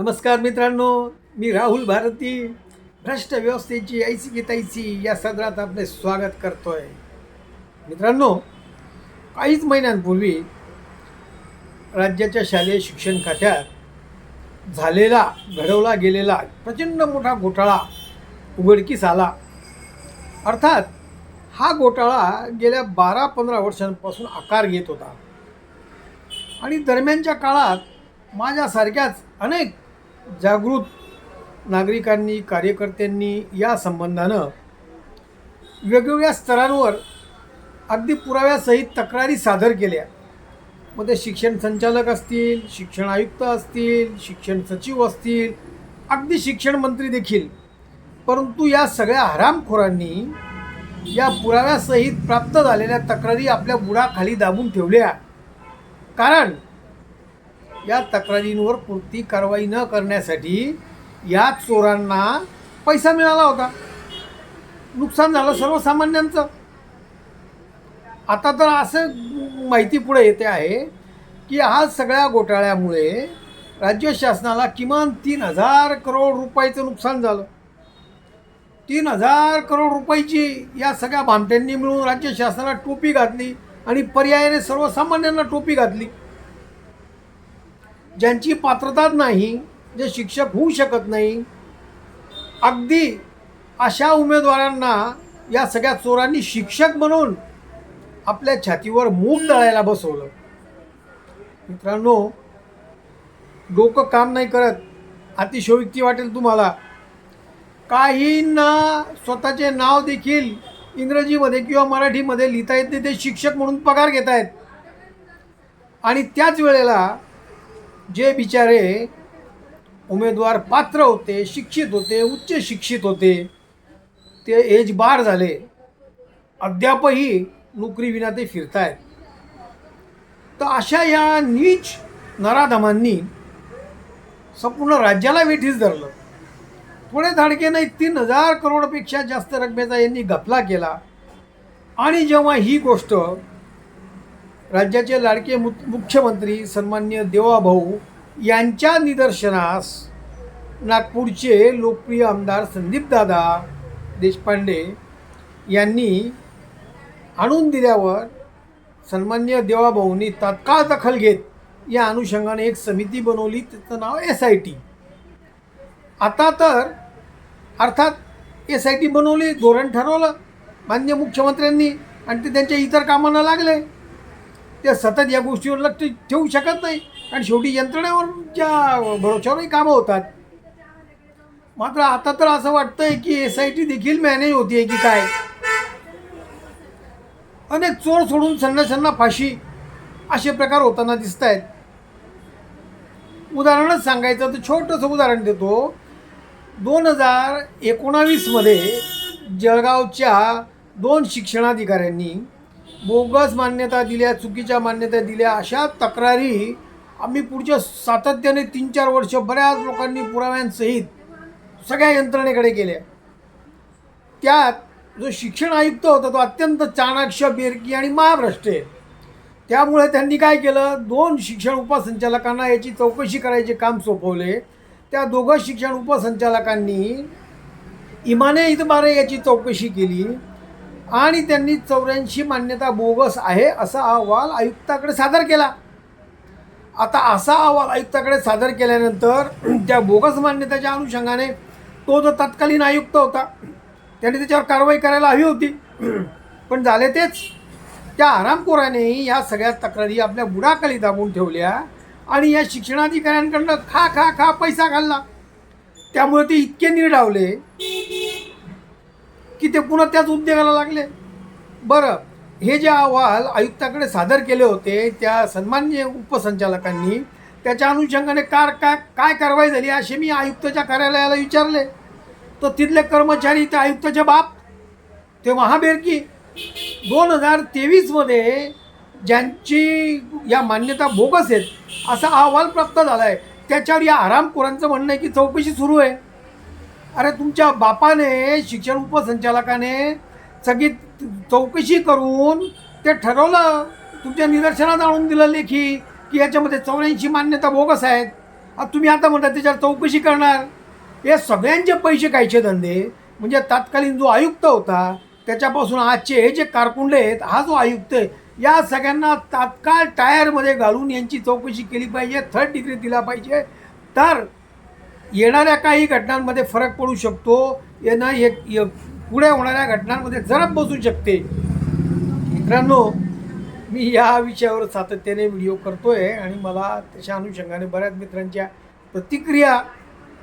नमस्कार मित्रांनो मी राहुल भारती. भ्रष्ट व्यवस्थेची ऐसी की तैसी या सदरात आपले स्वागत करतो आहे मित्रांनो काहीच महिन्यांपूर्वी राज्याच्या शालेय शिक्षण खात्यात झालेला घडवला गेलेला प्रचंड मोठा घोटाळा उघडकीस आला. अर्थात हा घोटाळा गेल्या बारा पंधरा वर्षांपासून आकार घेत होता. आणि दरम्यानच्या काळात माझ्यासारख्याच अनेक जागृत नागरिकांनी कार्यकर्त्यांनी या संबंधानं वेगवेगळ्या स्तरांवर अगदी पुराव्यासहित तक्रारी सादर केल्या. मग ते शिक्षण संचालक असतील शिक्षण आयुक्त असतील शिक्षण सचिव असतील अगदी शिक्षण मंत्री देखील. परंतु या सगळ्या हरामखोरांनी या पुराव्यासहित प्राप्त झालेल्या तक्रारी आपल्या बुडाखाली दाबून ठेवल्या. कारण या तक्रारींवर पुरती कारवाई न करण्यासाठी या चोरांना पैसा मिळाला होता. नुकसान झालं सर्वसामान्यांचं. आता तर असं माहिती पुढे येते आहे की हा सगळ्या घोटाळ्यामुळे राज्य शासनाला किमान तीन हजार करोड रुपयाचं नुकसान झालं. तीन हजार करोड रुपयाची या सगळ्या भामट्यांनी मिळून राज्य शासनाला टोपी घातली आणि पर्यायाने सर्वसामान्यांना टोपी घातली. ज्यांची पात्रताच नाही जे शिक्षक होऊ शकत नाही अगदी अशा उमेदवारांना या सगळ्या चोरांनी शिक्षक म्हणून आपल्या छातीवर मूग दळायला बसवलं. मित्रांनो डोकं काम नाही करत अतिशयोक्ती वाटेल तुम्हाला. काहींना स्वतःचे नाव देखील इंग्रजीमध्ये किंवा मराठीमध्ये लिहिता येत नाही ते शिक्षक म्हणून पगार घेत आहेत आणि त्याच वेळेला जे बिचारे उमेदवार पात्र होते शिक्षित होते उच्च शिक्षित होते ते एज बार झाले. अद्यापही नोकरीविना ते फिरतायत. तर अशा या नीच नराधमांनी संपूर्ण राज्याला वेठीस धरलं. थोडे धाडके नाही तीन हजार करोडपेक्षा जास्त रकमेचा यांनी घपला केला. आणि जेव्हा ही गोष्ट राज्याचे लाडके मु मुख्यमंत्री सन्मान्य देवाभाऊ यांच्या निदर्शनास नागपूरचे लोकप्रिय आमदार संदीपदादा देशपांडे यांनी आणून दिल्यावर सन्मान्य देवाभाऊंनी तात्काळ दखल घेत या अनुषंगाने एक समिती बनवली. त्याचं नाव एस आय टी आता तर अर्थात एस आय टी बनवली धोरण ठरवलं मान्य मुख्यमंत्र्यांनी आणि ते त्यांच्या इतर कामांना लागले. ते सतत या गोष्टीवर लक्ष ठेवू शकत नाही. कारण शेवटी यंत्रणेवरच्या भरोश्यावरही कामं होतात. मात्र आता तर असं वाटतंय की एस आय टी देखील मॅनेज होतीये की काय? अनेक चोर सोडून सन्नाशांना फाशी असे प्रकार होताना दिसत आहेत उदाहरणच सांगायचं तर छोटंसं उदाहरण देतो. दोन हजार एकोणावीसमध्ये जळगावच्या दोन शिक्षणाधिकाऱ्यांनी बोगस मान्यता दिल्या चुकीच्या मान्यता दिल्या अशा तक्रारी आम्ही पुढच्या सातत्याने तीन चार वर्ष बऱ्याच लोकांनी पुराव्यांसहित सगळ्या यंत्रणेकडे केल्या. त्यात जो शिक्षण आयुक्त होता तो अत्यंत चाणाक्ष बेरकी आणि महाभ्रष्ट आहे. त्यामुळे त्यांनी काय केलं? दोन शिक्षण उपसंचालकांना याची चौकशी करायचे काम सोपवले. त्या दोघं शिक्षण उपसंचालकांनी इमाने इतबारे याची चौकशी केली. आणि त्यांनी चौऱ्याऐंशी मान्यता बोगस आहे असा अहवाल आयुक्ताकडे सादर केला. आता असा अहवाल आयुक्ताकडे सादर केल्यानंतर त्या बोगस मान्यतेच्या अनुषंगाने तो जो तत्कालीन आयुक्त होता त्याने त्याच्यावर कारवाई करायला हवी होती. पण झाले तेच. त्या आरामखोराने या सगळ्या तक्रारी आपल्या बुडाखाली दाबून ठेवल्या आणि या शिक्षणाधिकाऱ्यांकडनं खा खा खा पैसा घालला. त्यामुळे ते इतके निरडावले की ते पुन्हा त्याच उद्योगाला लागले. बरं हे जे अहवाल आयुक्ताकडे सादर केले होते त्या सन्मान्य उपसंचालकांनी त्याच्या अनुषंगाने कार काय काय कारवाई झाली असे मी आयुक्ताच्या कार्यालयाला विचारले. तर तिथले कर्मचारी त्या आयुक्ताचे बाप ते महाबेरकी. दोन हजार तेवीसमध्ये ज्यांची या मान्यता बोगस आहेत असा अहवाल प्राप्त झाला आहे त्याच्यावर या आरामखोरांचं म्हणणं आहे की चौकशी सुरू आहे. अरे तुमच्या बापाने शिक्षण उपसंचालकाने सगळी चौकशी करून ते ठरवलं. तुमच्या निदर्शनात आणून दिलं लेखी की याच्यामध्ये चौऱ्याऐंशी मान्यता बोगस आहेत. आता तुम्ही आता म्हणता त्याच्यावर चौकशी करणार. हे सगळ्यांचे पैसे कायचे धंदे. म्हणजे तत्कालीन जो आयुक्त होता त्याच्यापासून आजचे हे जे कारकुंडे आहेत हा जो आयुक्त आहे या सगळ्यांना तात्काळ टायरमध्ये घालून यांची चौकशी केली पाहिजे थर्ड डिग्री दिला पाहिजे. तर येणाऱ्या काही घटनांमध्ये फरक पडू शकतो. येणं एक य- पुढे होणाऱ्या घटनांमध्ये जरब बसू शकते. मित्रांनो मी या विषयावर सातत्याने व्हिडिओ करतो आहे आणि मला त्याच्या अनुषंगाने बऱ्याच मित्रांच्या प्रतिक्रिया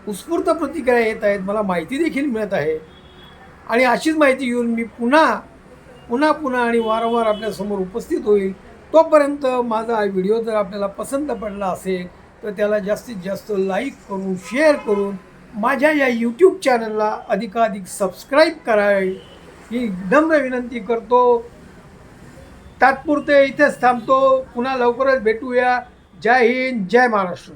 उत्स्फूर्त प्रतिक्रिया येत आहेत. मला माहिती देखील मिळत आहे. आणि अशीच माहिती घेऊन मी पुन्हा पुन्हा पुन्हा आणि वारंवार आपल्यासमोर उपस्थित होईल. तोपर्यंत माझा हा व्हिडिओ जर आपल्याला पसंत पडला असेल तर त्याला जास्तीत जास्त लाईक करून शेअर करून माझ्या या यूट्यूब चॅनलला अधिकाधिक सबस्क्राईब करावे. ही नम्र विनंती करतो. तात्पुरते इथेच थांबतो. पुन्हा लवकरच भेटूया. जय हिंद जय महाराष्ट्र.